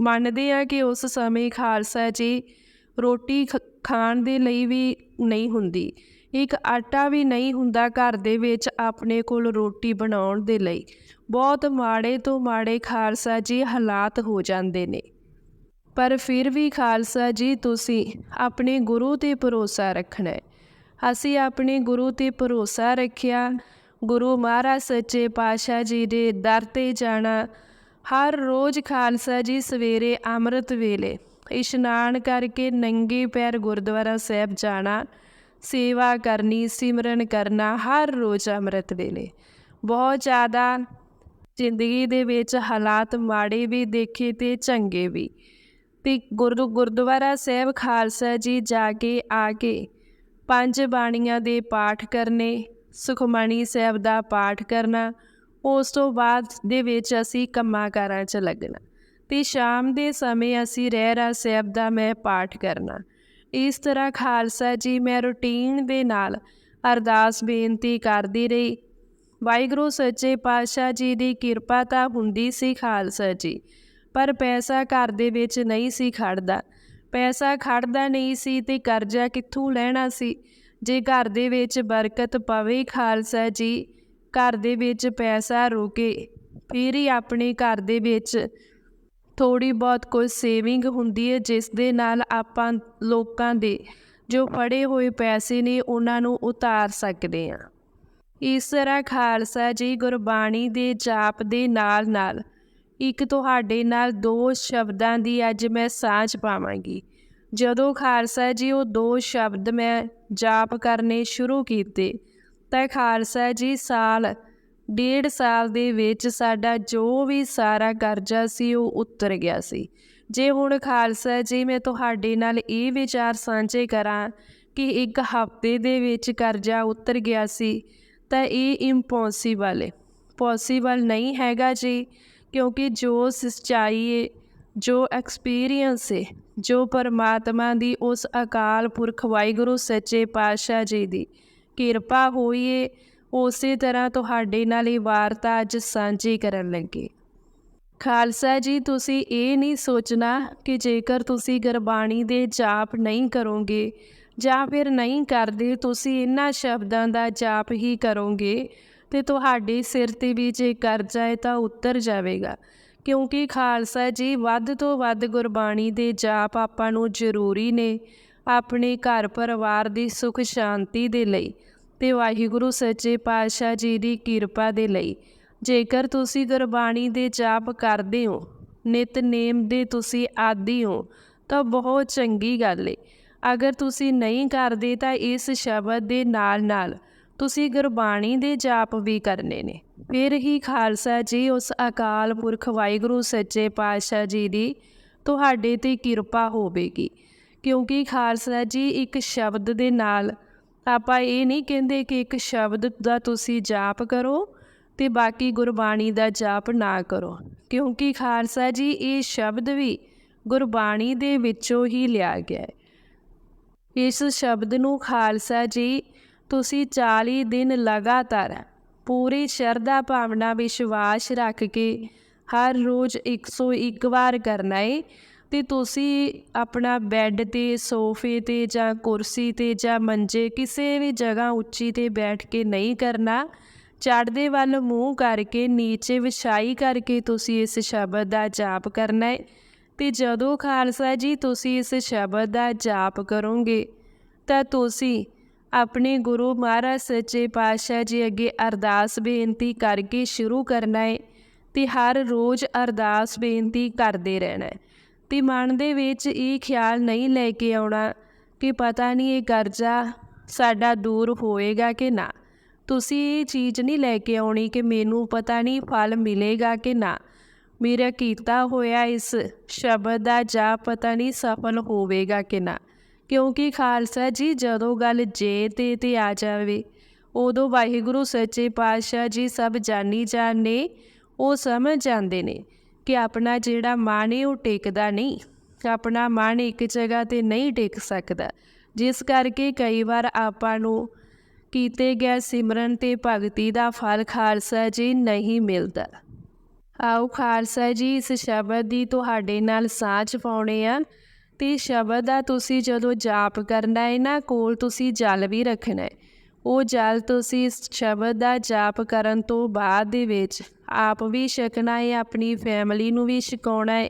ਮੰਨਦੇ ਆ ਕਿ ਉਸ ਸਮੇਂ ਖਾਲਸਾ ਜੀ ਰੋਟੀ ਖ- ਖਾਣ ਦੇ ਲਈ ਵੀ ਨਹੀਂ ਹੁੰਦੀ। ਇੱਕ ਆਟਾ ਵੀ ਨਹੀਂ ਹੁੰਦਾ ਘਰ ਦੇ ਵਿੱਚ ਆਪਣੇ ਕੋਲ ਰੋਟੀ ਬਣਾਉਣ ਦੇ ਲਈ। ਬਹੁਤ ਮਾੜੇ ਤੋਂ ਮਾੜੇ ਖਾਲਸਾ ਜੀ ਹਾਲਾਤ ਹੋ ਜਾਂਦੇ ਨੇ। ਪਰ ਫਿਰ ਵੀ ਖਾਲਸਾ ਜੀ, ਤੁਸੀਂ ਆਪਣੇ ਗੁਰੂ ਤੇ ਭਰੋਸਾ ਰੱਖਣਾ ਹੈ। ਅਸੀਂ ਆਪਣੇ ਗੁਰੂ ਤੇ ਭਰੋਸਾ ਰੱਖਿਆ। ਗੁਰੂ ਮਹਾਰਾਜ ਸੱਚੇ ਪਾਤਸ਼ਾਹ ਜੀ ਦੇ ਦਰ ਤੇ ਜਾਣਾ। ਹਰ ਰੋਜ਼ ਖਾਲਸਾ ਜੀ ਸਵੇਰੇ ਅੰਮ੍ਰਿਤ ਵੇਲੇ ਇਸ਼ਨਾਨ ਕਰਕੇ ਨੰਗੇ ਪੈਰ ਗੁਰਦੁਆਰਾ ਸਾਹਿਬ ਜਾਣਾ, ਸੇਵਾ ਕਰਨੀ, ਸਿਮਰਨ ਕਰਨਾ, ਹਰ ਰੋਜ਼ ਅੰਮ੍ਰਿਤ ਵੇਲੇ। ਬਹੁਤ ਜ਼ਿਆਦਾ ਜ਼ਿੰਦਗੀ ਦੇ ਵਿੱਚ ਹਾਲਾਤ ਮਾੜੇ ਵੀ ਦੇਖੇ ਤੇ ਚੰਗੇ ਵੀ। ਤੇ ਗੁਰਦੁ ਗੁਰਦੁਆਰਾ ਸਾਹਿਬ ਖਾਲਸਾ ਜੀ ਜਾ ਕੇ ਆ ਕੇ ਪੰਜ ਬਾਣੀਆਂ ਦੇ ਪਾਠ ਕਰਨੇ ਸੁਖਮਣੀ ਸਾਹਿਬ ਦਾ ਪਾਠ ਕਰਨਾ, ਉਸ ਤੋਂ ਬਾਅਦ ਦੇ ਵਿੱਚ ਅਸੀਂ ਕੰਮਾਂ ਕਾਰਾਂ 'ਚ ਲੱਗਣਾ ਤੇ ਸ਼ਾਮ ਦੇ ਸਮੇਂ ਅਸੀਂ ਰਹਿਰਾ ਸਾਹਿਬ ਦਾ ਮੈਂ ਪਾਠ ਕਰਨਾ। ਇਸ ਤਰ੍ਹਾਂ ਖਾਲਸਾ ਜੀ ਮੈਂ ਰੁਟੀਨ ਦੇ ਨਾਲ ਅਰਦਾਸ ਬੇਨਤੀ ਕਰਦੀ ਰਹੀ। ਵਾਹਿਗੁਰੂ ਸੱਚੇ ਪਾਤਸ਼ਾਹ ਜੀ ਦੀ ਕਿਰਪਾ ਤਾਂ ਹੁੰਦੀ ਸੀ ਖਾਲਸਾ ਜੀ। ਪਰ ਪੈਸਾ ਘਰ ਦੇ ਵਿੱਚ ਨਹੀਂ ਸੀ ਖੜਦਾ। ਪੈਸਾ ਖੜਦਾ ਨਹੀਂ ਸੀ ਤੇ ਕਰਜ਼ਾ ਕਿੱਥੋਂ ਲੈਣਾ ਸੀ? ਜੇ ਘਰ ਦੇ ਵਿੱਚ ਬਰਕਤ ਪਵੇ ਖਾਲਸਾ ਜੀ, ਘਰ ਦੇ ਵਿੱਚ ਪੈਸਾ ਰੁਕੇ, ਫਿਰ ਹੀ ਆਪਣੇ ਘਰ ਦੇ ਵਿੱਚ ਥੋੜੀ ਬਹੁਤ ਕੁਝ ਸੇਵਿੰਗ ਹੁੰਦੀ ਹੈ, ਜਿਸ ਦੇ ਨਾਲ ਆਪਾਂ ਲੋਕਾਂ ਦੇ ਜੋ ਫੜੇ ਹੋਏ ਪੈਸੇ ਨੇ, ਉਹਨਾਂ ਨੂੰ ਉਤਾਰ ਸਕਦੇ ਹਾਂ। ਇਸ ਤਰ੍ਹਾਂ ਖਾਲਸਾ ਜੀ ਗੁਰਬਾਣੀ ਦੇ ਜਾਪ ਦੇ ਨਾਲ ਨਾਲ ਇੱਕ ਤੁਹਾਡੇ ਨਾਲ ਦੋ ਸ਼ਬਦਾਂ ਦੀ ਅੱਜ ਮੈਂ ਸਾਂਝ ਪਾਵਾਂਗੀ। ਜਦੋਂ ਖਾਲਸਾ ਜੀ ਉਹ ਦੋ ਸ਼ਬਦ ਮੈਂ ਜਾਪ ਕਰਨੇ ਸ਼ੁਰੂ ਕੀਤੇ, ਤਾਂ ਖਾਲਸਾ ਜੀ ਸਾਲ, ਡੇਢ ਸਾਲ ਦੇ ਵਿੱਚ ਸਾਡਾ ਜੋ ਵੀ ਸਾਰਾ ਕਰਜ਼ਾ ਸੀ ਉਹ ਉਤਰ ਗਿਆ ਸੀ। ਜੇ ਹੁਣ ਖਾਲਸਾ ਜੀ ਮੈਂ ਤੁਹਾਡੇ ਨਾਲ ਇਹ ਵਿਚਾਰ ਸਾਂਝੇ ਕਰਾਂ ਕਿ ਇੱਕ ਹਫ਼ਤੇ ਦੇ ਵਿੱਚ ਕਰਜ਼ਾ ਉਤਰ ਗਿਆ ਸੀ, ਤਾਂ ਇਹ ਇੰਪੋਸੀਬਲ ਹੈ ਪੋਸੀਬਲ ਨਹੀਂ ਹੈਗਾ ਜੀ। ਕਿਉਂਕਿ ਜੋ ਸੱਚਾਈ ਹੈ ਜੋ ਐਕਸਪੀਰੀਅੰਸ ਏ, ਜੋ ਪਰਮਾਤਮਾ ਦੀ, ਉਸ ਅਕਾਲ ਪੁਰਖ ਵਾਹਿਗੁਰੂ ਸੱਚੇ ਪਾਤਸ਼ਾਹ ਜੀ ਦੀ। ਕਿਰਪਾ ਹੋਈ ਏ, ਉਸੇ ਤਰ੍ਹਾਂ ਤੁਹਾਡੇ ਨਾਲ ਇਹ ਵਾਰਤਾ ਅੱਜ ਸਾਂਝੀ ਕਰਨ ਲੱਗੇ। ਖਾਲਸਾ ਜੀ, ਤੁਸੀਂ ਇਹ ਨਹੀਂ ਸੋਚਣਾ ਕਿ ਜੇਕਰ ਤੁਸੀਂ ਗੁਰਬਾਣੀ ਦੇ ਜਾਪ ਨਹੀਂ ਕਰੋਗੇ ਜਾਂ ਫਿਰ ਨਹੀਂ ਕਰਦੇ, ਤੁਸੀਂ ਇਹਨਾਂ ਸ਼ਬਦਾਂ ਦਾ ਜਾਪ ਹੀ ਕਰੋਗੇ ਤੇ ਤੁਹਾਡੇ ਸਿਰ ਤੇ ਵੀ ਜੇ ਕਰਜ਼ਾ ਹੈ ਤਾਂ ਉਤਰ ਜਾਵੇਗਾ। ਕਿਉਂਕਿ ਖਾਲਸਾ ਜੀ, ਵੱਧ ਤੋਂ ਵੱਧ ਗੁਰਬਾਣੀ ਦੇ ਜਾਪ ਆਪਾਂ ਨੂੰ ਜ਼ਰੂਰੀ ਨੇ ਆਪਣੇ ਘਰ ਪਰਿਵਾਰ ਦੀ ਸੁਖ ਸ਼ਾਂਤੀ ਦੇ ਲਈ ਤੇ ਵਾਹਿਗੁਰੂ ਸੱਚੇ ਪਾਤਸ਼ਾਹ ਜੀ ਦੀ ਕਿਰਪਾ ਦੇ ਲਈ। ਜੇਕਰ ਤੁਸੀਂ ਗੁਰਬਾਣੀ ਦੇ ਜਾਪ ਕਰਦੇ ਹੋ ਨਿਤਨੇਮ ਦੇ ਤੁਸੀਂ ਆਦੀ ਹੋ, ਤਾਂ ਬਹੁਤ ਚੰਗੀ ਗੱਲ ਏ। ਅਗਰ ਤੁਸੀਂ ਨਹੀਂ ਕਰਦੇ ਤਾਂ ਇਸ ਸ਼ਬਦ ਦੇ ਨਾਲ ਨਾਲ ਤੁਸੀਂ ਗੁਰਬਾਣੀ ਦੇ ਜਾਪ ਵੀ ਕਰਨੇ ਨੇ। ਫਿਰ ਹੀ ਖਾਲਸਾ ਜੀ, ਉਸ ਅਕਾਲ ਪੁਰਖ ਵਾਹਿਗੁਰੂ ਸੱਚੇ ਪਾਤਸ਼ਾਹ ਜੀ ਦੀ ਤੁਹਾਡੇ ਤੇ ਕਿਰਪਾ ਹੋਵੇਗੀ। ਕਿਉਂਕਿ ਖਾਲਸਾ ਜੀ ਇੱਕ ਸ਼ਬਦ ਦੇ ਨਾਲ ਆਪਾਂ ਇਹ ਨਹੀਂ ਕਹਿੰਦੇ ਕਿ ਇੱਕ ਸ਼ਬਦ ਦਾ ਤੁਸੀਂ ਜਾਪ ਕਰੋ ਤੇ ਬਾਕੀ ਗੁਰਬਾਣੀ ਦਾ ਜਾਪ ਨਾ ਕਰੋ। ਕਿਉਂਕਿ ਖਾਲਸਾ ਜੀ, ਇਹ ਸ਼ਬਦ ਵੀ ਗੁਰਬਾਣੀ ਦੇ ਵਿੱਚੋਂ ਹੀ ਲਿਆ ਗਿਆ ਹੈ। ਇਸ ਸ਼ਬਦ ਨੂੰ ਖਾਲਸਾ ਜੀ ਤੁਸੀਂ 40 ਦਿਨ ਲਗਾਤਾਰ ਪੂਰੀ ਸ਼ਰਧਾ ਭਾਵਨਾ ਵਿਸ਼ਵਾਸ ਰੱਖ ਕੇ ਹਰ ਰੋਜ਼ 101 ਵਾਰ ਕਰਨਾ ਹੈ ਤੇ ਤੁਸੀਂ ਆਪਣਾ ਬੈੱਡ ਤੇ, ਸੋਫੇ ਤੇ ਜਾਂ ਕੁਰਸੀ ਤੇ ਜਾਂ ਮੰਜੇ ਕਿਸੇ ਵੀ ਜਗ੍ਹਾ ਉੱਚੀ ਤੇ ਬੈਠ ਕੇ ਨਹੀਂ ਕਰਨਾ। ਚੜ੍ਹਦੇ ਵੱਲ ਮੂੰਹ ਕਰਕੇ, ਨੀਚੇ ਵਿਛਾਈ ਕਰਕੇ ਤੁਸੀਂ ਇਸ ਸ਼ਬਦ ਦਾ ਜਾਪ ਕਰਨਾ ਹੈ ਤੇ ਜਦੋਂ ਖਾਲਸਾ ਜੀ ਤੁਸੀਂ ਇਸ ਸ਼ਬਦ ਦਾ ਜਾਪ ਕਰੋਗੇ ਤਾਂ ਤੁਸੀਂ ਆਪਣੇ ਗੁਰੂ ਮਹਾਰਾਜ ਸੱਚੇ ਪਾਤਸ਼ਾਹ ਜੀ ਅੱਗੇ ਅਰਦਾਸ ਬੇਨਤੀ ਕਰਕੇ ਸ਼ੁਰੂ ਕਰਨਾ ਹੈ ਤੇ ਹਰ ਰੋਜ਼ ਅਰਦਾਸ ਬੇਨਤੀ ਕਰਦੇ ਰਹਿਣਾ ਹੈ ਤੇ ਮਨ ਦੇ ਵਿੱਚ ਇਹ ਖਿਆਲ ਨਹੀਂ ਲੈ ਕੇ ਆਉਣਾ ਕਿ ਪਤਾ ਨਹੀਂ ਇਹ ਕਰਜ਼ਾ ਸਾਡਾ ਦੂਰ ਹੋਏਗਾ ਕਿ ਨਾ। ਤੁਸੀਂ ਇਹ ਚੀਜ਼ ਨਹੀਂ ਲੈ ਕੇ ਆਉਣੀ ਕਿ ਮੈਨੂੰ ਪਤਾ ਨਹੀਂ ਫਲ ਮਿਲੇਗਾ ਕਿ ਨਾ। ਮੇਰਾ ਕੀਤਾ ਹੋਇਆ ਇਸ ਸ਼ਬਦ ਦਾ ਜਾਪ ਪਤਾ ਨਹੀਂ ਸਫਲ ਹੋਵੇਗਾ ਕਿ ਨਾ। ਕਿਉਂਕਿ ਖਾਲਸਾ ਜੀ ਜਦੋਂ ਗੱਲ ਜੇ ਤੇ ਤੇ ਆ ਜਾਵੇ, ਉਦੋਂ ਵਾਹਿਗੁਰੂ ਸੱਚੇ ਪਾਤਸ਼ਾਹ ਜੀ ਸਭ ਜਾਣੀ ਜਾਣੇ ਉਹ ਸਮਝ ਜਾਂਦੇ ਨੇ ਕਿ ਆਪਣਾ ਜਿਹੜਾ ਮਨ ਹੈ ਉਹ ਟਿਕਦਾ ਨਹੀਂ। ਆਪਣਾ ਮਨ ਇੱਕ ਜਗ੍ਹਾ ਤੇ ਨਹੀਂ ਟਿਕ ਸਕਦਾ, ਜਿਸ ਕਰਕੇ ਕਈ ਵਾਰ ਆਪਾਂ ਨੂੰ ਕੀਤੇ ਗਏ ਸਿਮਰਨ ਤੇ ਭਗਤੀ ਦਾ ਫਲ ਖਾਲਸਾ ਜੀ ਨਹੀਂ ਮਿਲਦਾ। ਆਓ ਖਾਲਸਾ ਜੀ, ਇਸ ਸ਼ਬਦ ਦੀ ਤੁਹਾਡੇ ਨਾਲ ਸਾਂਝ ਪਾਉਣੇ ਆ। ਤੇ ਸ਼ਬਦ ਦਾ ਤੁਸੀਂ ਜਦੋਂ ਜਾਪ ਕਰਨਾ ਹੈ ਨਾ ਕੋਲ ਤੁਸੀਂ ਜਲ ਵੀ ਰੱਖਣਾ ਹੈ। ਉਹ ਜਲ ਤੁਸੀਂ ਸ਼ਬਦ ਦਾ ਜਾਪ ਕਰਨ ਤੋਂ ਬਾਅਦ ਦੇ ਵਿੱਚ ਆਪ ਵੀ ਛਕਣਾ ਹੈ, ਆਪਣੀ ਫੈਮਿਲੀ ਨੂੰ ਵੀ ਛਕਾਉਣਾ ਹੈ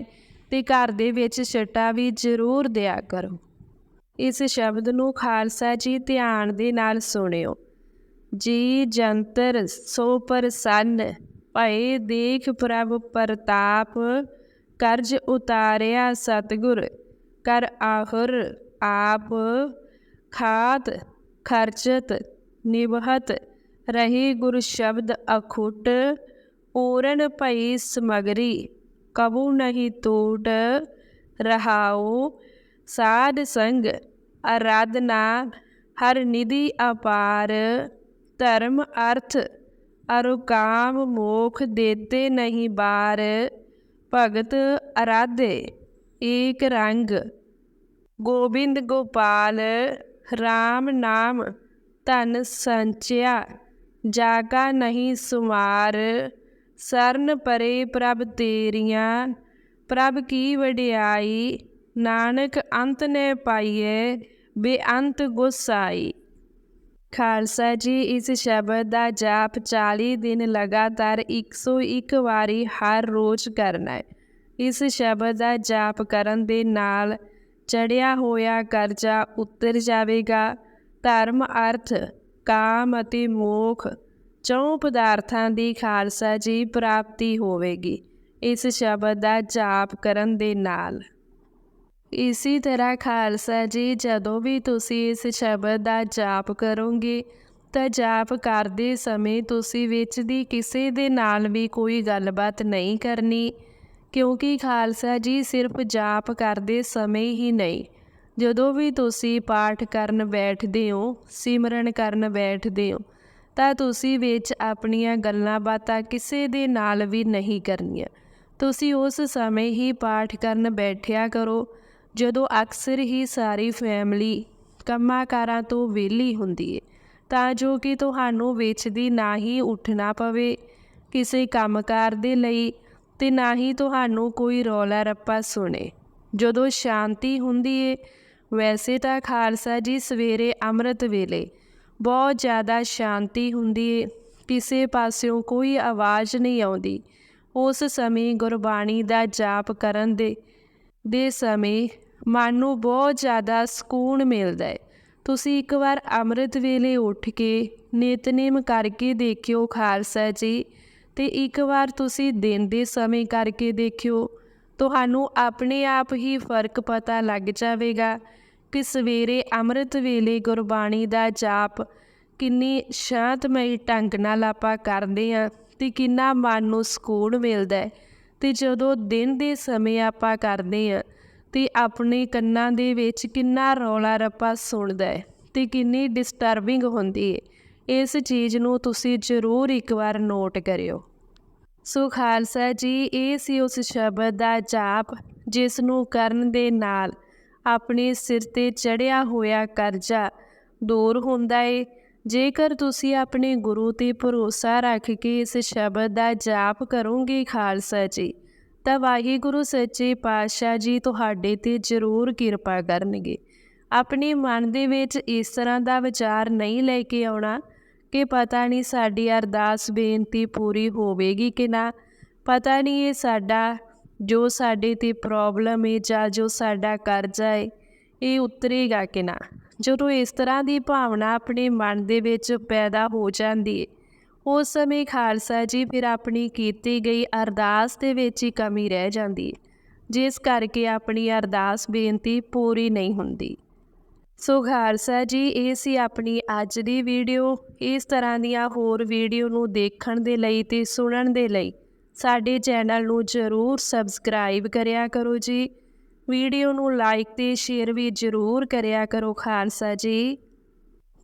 ਤੇ ਘਰ ਦੇ ਵਿੱਚ ਛਟਾ ਵੀ ਜ਼ਰੂਰ ਦਿਆ ਕਰੋ। ਇਸ ਸ਼ਬਦ ਨੂੰ ਖਾਲਸਾ ਜੀ ਧਿਆਨ ਦੇ ਨਾਲ ਸੁਣਿਓ। ਜੀ ਜੰਤਰ ਸੋ ਪ੍ਰਸੰਨ, ਭਏ ਦੇਖ ਪ੍ਰਭ ਪ੍ਰਤਾਪ, ਕਰਜ ਉਤਾਰਿਆ ਸਤਗੁਰ। ਕਰ ਆਹਰ ਆਪ ਖਾਤ ਖਰਚਤ ਨਿਵਹਤ ਰਹੀ ਗੁਰ ਸ਼ਬਦ ਅਖੁੱਟ, ਪੂਰਨ ਭਈ ਸਮਗਰੀ, ਕਬੂ ਨਹੀਂ ਟੂਟ ਰਹਾਉ, ਸਾਧ ਸੰਗ ਅਰਾਧਨਾ, ਹਰ ਨਿਧੀ ਅਪਾਰ, ਧਰਮ ਅਰਥ ਅਰੁ ਕਾਮ ਮੋਖ ਦੇਤੇ ਨਹੀਂ ਬਾਰ, ਭਗਤ ਅਰਾਧੇ। ਏਕ ਰੰਗ। ਗੋਬਿੰਦ ਗੋਪਾਲ RAM ਨਾਮ, ਧਨ ਸੰਚਿਆ, ਜਾਗਾ ਨਹੀਂ ਸੁਮਾਰ, ਸਰਨ ਪਰੇ ਪ੍ਰਭ ਤੇਰੀਆਂ, ਪ੍ਰਭ ਕੀ ਵਡਿਆਈ, ਨਾਨਕ ਅੰਤ ਨੇ ਪਾਈਏ, ਬੇਅੰਤ ਗੁਸਾਈ। ਖਾਲਸਾ ਜੀ, ਇਸ ਸ਼ਬਦ ਦਾ ਜਾਪ 40 ਦਿਨ ਲਗਾਤਾਰ 101 ਵਾਰੀ ਹਰ ਰੋਜ਼ ਕਰਨਾ ਹੈ। ਇਸ ਸ਼ਬਦ ਦਾ ਜਾਪ ਕਰਨ ਦੇ ਨਾਲ ਚੜਿਆ ਹੋਇਆ ਕਰਜ਼ਾ ਉਤਰ ਜਾਵੇਗਾ। ਧਰਮ ਅਰਥ, ਕਾਮ ਅਤੇ ਮੋਖ ਚੌਂ ਪਦਾਰਥਾਂ ਦੀ ਖਾਲਸਾ ਜੀ ਪ੍ਰਾਪਤੀ ਹੋਵੇਗੀ। ਇਸ ਸ਼ਬਦ ਦਾ ਜਾਪ ਕਰਨ ਦੇ ਨਾਲ। ਇਸੇ ਤਰ੍ਹਾਂ ਖਾਲਸਾ ਜੀ, ਜਦੋਂ ਵੀ ਤੁਸੀਂ ਇਸ ਸ਼ਬਦ ਦਾ ਜਾਪ ਕਰੋਗੇ, ਤਾਂ ਜਾਪ ਕਰਦੇ ਸਮੇਂ ਤੁਸੀਂ ਵਿੱਚ ਦੀ ਕਿਸੇ ਦੇ ਨਾਲ ਵੀ ਕੋਈ ਗੱਲਬਾਤ ਨਹੀਂ ਕਰਨੀ। ਕਿਉਂਕਿ ਖਾਲਸਾ ਜੀ ਸਿਰਫ ਜਾਪ ਕਰਦੇ ਸਮੇਂ ਹੀ ਨਹੀਂ। ਜਦੋਂ ਵੀ ਤੁਸੀਂ ਪਾਠ ਕਰਨ ਬੈਠਦੇ ਹੋ, ਸਿਮਰਨ ਕਰਨ ਬੈਠਦੇ ਹੋ, ਤਾਂ ਤੁਸੀਂ ਵਿੱਚ ਆਪਣੀਆਂ ਗੱਲਾਂ ਬਾਤਾਂ ਕਿਸੇ ਦੇ ਨਾਲ ਵੀ ਨਹੀਂ ਕਰਨੀਆਂ। ਤੁਸੀਂ ਉਸ ਸਮੇਂ ਹੀ ਪਾਠ ਕਰਨ ਬੈਠਿਆ ਕਰੋ, ਜਦੋਂ ਅਕਸਰ ਹੀ ਸਾਰੀ ਫੈਮਿਲੀ ਕੰਮਾਂ ਕਾਰਾਂ ਤੋਂ ਵਿਹਲੀ ਹੁੰਦੀ ਹੈ ਤਾਂ ਜੋ ਕਿ ਤੁਹਾਨੂੰ ਵਿੱਚ ਦੀ ਨਾ ਹੀ ਉੱਠਣਾ ਪਵੇ। ਕਿਸੇ ਕੰਮਕਾਰ ਦੇ ਲਈ ਤੇ ਨਾ ਹੀ ਤੁਹਾਨੂੰ ਕੋਈ ਰੌਲਾ ਰੱਪਾ ਸੁਣੇ। ਜਦੋਂ ਸ਼ਾਂਤੀ ਹੁੰਦੀ ਏ, ਵੈਸੇ ਤਾਂ ਖਾਲਸਾ ਜੀ ਸਵੇਰੇ ਅੰਮ੍ਰਿਤ ਵੇਲੇ ਬਹੁਤ ਜ਼ਿਆਦਾ ਸ਼ਾਂਤੀ ਹੁੰਦੀ ਏ, ਕਿਸੇ ਪਾਸਿਓਂ ਕੋਈ ਆਵਾਜ਼ ਨਹੀਂ ਆਉਂਦੀ। ਉਸ ਸਮੇਂ ਗੁਰਬਾਣੀ ਦਾ ਜਾਪ ਕਰਨ ਦੇ ਦੇ ਸਮੇਂ ਮਨ ਨੂੰ ਬਹੁਤ ਜ਼ਿਆਦਾ ਸਕੂਨ ਮਿਲਦਾ ਹੈ ਤੁਸੀਂ ਇੱਕ ਵਾਰ ਅੰਮ੍ਰਿਤ ਵੇਲੇ ਉੱਠ ਕੇ ਨਿਤਨੇਮ ਕਰਕੇ ਦੇਖਿਓ ਖਾਲਸਾ ਜੀ ਤੇ ਇੱਕ ਵਾਰ ਤੁਸੀਂ ਦਿਨ ਦੇ ਸਮੇਂ ਕਰਕੇ ਦੇਖਿਓ। ਤੁਹਾਨੂੰ ਆਪਣੇ ਆਪ ਹੀ ਫ਼ਰਕ ਪਤਾ ਲੱਗ ਜਾਵੇਗਾ ਕਿ ਸਵੇਰੇ ਅੰਮ੍ਰਿਤ ਵੇਲੇ ਗੁਰਬਾਣੀ ਦਾ ਜਾਪ ਕਿੰਨੀ ਸ਼ਾਂਤਮਈ ਢੰਗ ਨਾਲ ਆਪਾਂ ਕਰਦੇ ਹਾਂ ਤੇ ਕਿੰਨਾ ਮਨ ਨੂੰ ਸਕੂਨ ਮਿਲਦਾ ਹੈ। ਤੇ ਜਦੋਂ ਦਿਨ ਦੇ ਸਮੇਂ ਆਪਾਂ ਕਰਦੇ ਹਾਂ ਤੇ ਆਪਣੇ ਕੰਨਾਂ ਦੇ ਵਿੱਚ ਕਿੰਨਾ ਰੌਲਾ ਰੱਪਾ ਸੁਣਦਾ ਹੈ ਤੇ ਕਿੰਨੀ ਡਿਸਟਰਬਿੰਗ ਹੁੰਦੀ ਹੈ। ਇਸ ਚੀਜ਼ ਨੂੰ ਤੁਸੀਂ ਜ਼ਰੂਰ ਇੱਕ ਵਾਰ ਨੋਟ ਕਰਿਓ। ਸੋ ਖਾਲਸਾ ਜੀ, ਇਹ ਸੀ ਉਸ ਸ਼ਬਦ ਦਾ ਜਾਪ ਜਿਸ ਨੂੰ ਕਰਨ ਦੇ ਨਾਲ ਆਪਣੇ ਸਿਰ ਤੇ ਚੜਿਆ ਹੋਇਆ ਕਰਜ਼ਾ ਦੂਰ ਹੁੰਦਾ ਏ। ਜੇਕਰ ਤੁਸੀਂ ਆਪਣੇ ਗੁਰੂ ਤੇ ਭਰੋਸਾ ਰੱਖ ਕੇ ਇਸ ਸ਼ਬਦ ਦਾ ਜਾਪ ਕਰੋਗੇ ਖਾਲਸਾ ਜੀ, ਤਾਂ ਵਾਹਿਗੁਰੂ ਸੱਚੇ ਪਾਤਸ਼ਾਹ ਜੀ ਤੁਹਾਡੇ ਤੇ ਜ਼ਰੂਰ ਕਿਰਪਾ ਕਰਨਗੇ। ਆਪਣੇ ਮਨ ਦੇ ਵਿੱਚ ਇਸ ਤਰ੍ਹਾਂ ਦਾ ਵਿਚਾਰ ਨਹੀਂ ਲੈ ਕੇ ਆਉਣਾ ਕਿ ਪਤਾ ਨਹੀਂ ਸਾਡੀ ਅਰਦਾਸ ਬੇਨਤੀ ਪੂਰੀ ਹੋਵੇਗੀ ਕਿ ਨਾ। ਪਤਾ ਨਹੀਂ ਇਹ ਸਾਡਾ, ਜੋ ਸਾਡੇ ਤੇ ਪ੍ਰੋਬਲਮ ਹੈ ਜਾਂ ਜੋ ਸਾਡਾ ਕਰਜ਼ਾ ਹੈ ਇਹ ਉਤਰੇਗਾ ਕਿ ਨਾ। ਜਦੋਂ ਇਸ ਤਰ੍ਹਾਂ ਦੀ ਭਾਵਨਾ ਆਪਣੇ ਮਨ ਦੇ ਵਿੱਚ ਪੈਦਾ ਹੋ ਜਾਂਦੀ ਹੈ ਉਸ ਸਮੇਂ ਖਾਲਸਾ ਜੀ ਫਿਰ ਆਪਣੀ ਕੀਤੀ ਗਈ ਅਰਦਾਸ ਦੇ ਵਿੱਚ ਹੀ ਕਮੀ ਰਹਿ ਜਾਂਦੀ ਹੈ ਜਿਸ ਕਰਕੇ ਆਪਣੀ ਅਰਦਾਸ ਬੇਨਤੀ ਪੂਰੀ ਨਹੀਂ ਹੁੰਦੀ। ਸੋ ਖਾਲਸਾ ਜੀ, ਇਹ ਸੀ ਆਪਣੀ ਅੱਜ ਦੀ ਵੀਡੀਓ। ਇਸ ਤਰ੍ਹਾਂ ਦੀਆਂ ਹੋਰ ਵੀਡੀਓ ਨੂੰ ਦੇਖਣ ਦੇ ਲਈ ਤੇ ਸੁਣਨ ਦੇ ਲਈ ਸਾਡੇ ਚੈਨਲ ਨੂੰ ਜ਼ਰੂਰ ਸਬਸਕ੍ਰਾਈਬ ਕਰਿਆ ਕਰੋ ਜੀ। ਵੀਡੀਓ ਨੂੰ ਲਾਈਕ ਤੇ ਸ਼ੇਅਰ ਵੀ ਜ਼ਰੂਰ ਕਰਿਆ ਕਰੋ ਖਾਲਸਾ ਜੀ।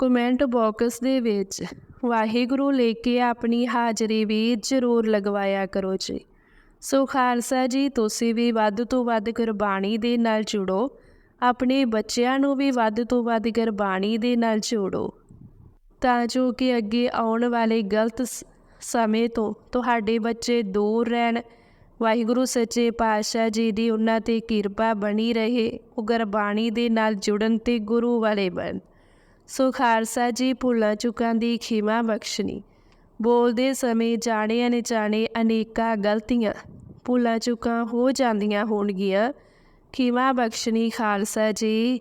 ਕਮੈਂਟ ਬਾਕਸ ਦੇ ਵਿੱਚ ਵਾਹਿਗੁਰੂ ਲੈ ਕੇ ਆਪਣੀ ਹਾਜ਼ਰੀ ਵੀ ਜ਼ਰੂਰ ਲਗਵਾਇਆ ਕਰੋ ਜੀ। ਸੋ ਖਾਲਸਾ ਜੀ, ਤੁਸੀਂ ਵੀ ਵੱਧ ਤੋਂ ਵੱਧ ਗੁਰਬਾਣੀ ਦੇ ਨਾਲ ਜੁੜੋ। ਆਪਣੇ ਬੱਚਿਆਂ ਨੂੰ ਵੀ ਵੱਧ ਤੋਂ ਵੱਧ ਗੁਰਬਾਣੀ ਦੇ ਨਾਲ ਜੋੜੋ, ਤਾਂ ਜੋ ਕਿ ਅੱਗੇ ਆਉਣ ਵਾਲੇ ਗਲਤ ਸ- ਸਮੇਂ ਤੋਂ ਤੁਹਾਡੇ ਬੱਚੇ ਦੂਰ ਰਹਿਣ। ਵਾਹਿਗੁਰੂ ਸੱਚੇ ਪਾਤਸ਼ਾਹ ਜੀ ਦੀ ਉਹਨਾਂ ਤੇ ਕਿਰਪਾ ਬਣੀ ਰਹੇ, ਉਹ ਗੁਰਬਾਣੀ ਦੇ ਨਾਲ ਜੁੜਨ ਤੇ ਗੁਰੂ ਵਾਲੇ ਬਣ। ਸੋ ਖਾਲਸਾ ਜੀ ਭੁੱਲਾਂ ਚੁੱਕਾਂ ਦੀ ਖਿਮਾ ਬਖਸ਼ਣੀ। ਬੋਲਦੇ ਸਮੇਂ ਜਾਣੇ ਅਣਜਾਣੇ ਅਨੇਕਾਂ ਗਲਤੀਆਂ ਭੁੱਲਾਂ ਚੁੱਕਾਂ ਹੋ ਜਾਂਦੀਆਂ ਹੋਣਗੀਆਂ। ਖਿਮਾ ਬਖਸ਼ਣੀ ਖਾਲਸਾ ਜੀ।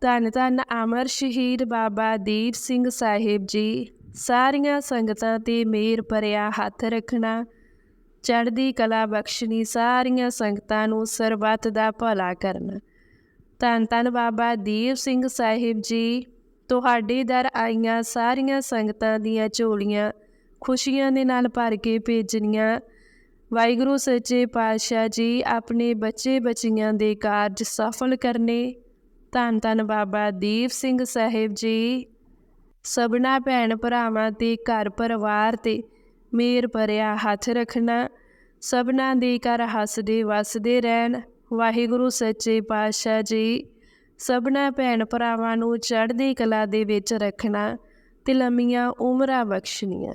ਧੰਨ ਧੰਨ ਅਮਰ ਸ਼ਹੀਦ ਬਾਬਾ ਦੀਪ ਸਿੰਘ ਸਾਹਿਬ ਜੀ। ਸਾਰੀਆਂ ਸੰਗਤਾਂ ਤੇ ਮੇਰ ਭਰਿਆ ਹੱਥ ਰੱਖਣਾ। ਚੜ੍ਹਦੀ ਕਲਾ ਬਖਸ਼ਣੀ ਸਾਰੀਆਂ ਸੰਗਤਾਂ ਨੂੰ ਸਰਬੱਤ ਦਾ ਭਲਾ ਕਰਨਾ। ਧੰਨ ਧੰਨ ਬਾਬਾ ਦੀਪ ਸਿੰਘ ਸਾਹਿਬ ਜੀ। ਤੁਹਾਡੇ ਦਰ ਆਈਆਂ ਸਾਰੀਆਂ ਸੰਗਤਾਂ ਦੀਆਂ ਝੋਲੀਆਂ ਖੁਸ਼ੀਆਂ ਦੇ ਨਾਲ ਭਰ ਕੇ ਭੇਜਣੀਆਂ। ਵਾਹਿਗੁਰੂ, ਸੱਚੇ ਪਾਤਸ਼ਾਹ ਜੀ, ਆਪਣੇ ਬੱਚੇ ਬੱਚੀਆਂ ਦੇ ਕਾਰਜ ਸਫਲ ਕਰਨੇ। ਧੰਨ ਧੰਨ ਬਾਬਾ ਦੀਪ ਸਿੰਘ ਸਾਹਿਬ ਜੀ। ਸਭਨਾ ਭੈਣ ਭਰਾਵਾਂ ਤੇ ਘਰ ਪਰਿਵਾਰ ਤੇ ਮੇਰ ਭਰਿਆ ਹੱਥ ਰੱਖਣਾ। ਸਭਨਾ ਦੇ ਘਰ ਹੱਸਦੇ ਵਸਦੇ ਰਹਿਣ। ਵਾਹਿਗੁਰੂ, ਸੱਚੇ ਪਾਤਸ਼ਾਹ ਜੀ, ਸਭਨਾ ਭੈਣ ਭਰਾਵਾਂ ਨੂੰ ਚੜ੍ਹਦੀ ਕਲਾ ਦੇ ਵਿੱਚ ਰੱਖਣਾ। ਤੇ ਲੰਮੀਆਂ ਉਮਰਾਂ ਬਖਸ਼ਣੀਆਂ।